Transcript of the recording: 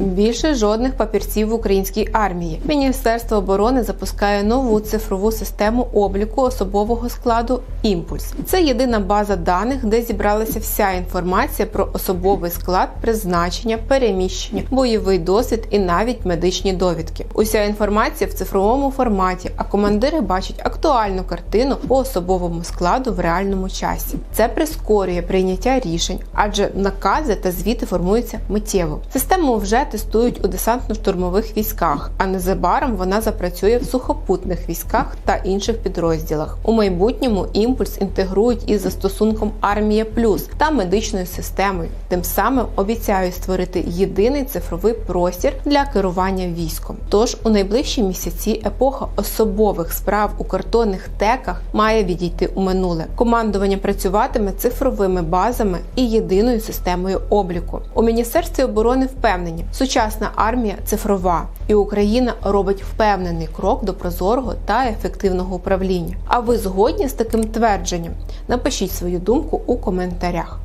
Більше жодних папірців в українській армії. Міністерство оборони запускає нову цифрову систему обліку особового складу Імпульс. Це єдина база даних, де зібралася вся інформація про особовий склад, призначення, переміщення, бойовий досвід і навіть медичні довідки. Уся інформація в цифровому форматі, а командири бачать актуальну картину по особовому складу в реальному часі. Це прискорює прийняття рішень, адже накази та звіти формуються миттєво. Систему вже тестують у десантно-штурмових військах, а незабаром вона запрацює в сухопутних військах та інших підрозділах. У майбутньому імпульс інтегрують із застосунком Армія Плюс та медичною системою. Тим самим обіцяють створити єдиний цифровий простір для керування військом. Тож у найближчі місяці епоха особових справ у картонних теках має відійти у минуле. Командування працюватиме цифровими базами і єдиною системою обліку. У міністерстві оборони впевнені, сучасна армія цифрова, і Україна робить впевнений крок до прозорого та ефективного управління. А ви згодні з таким твердженням? Напишіть свою думку у коментарях.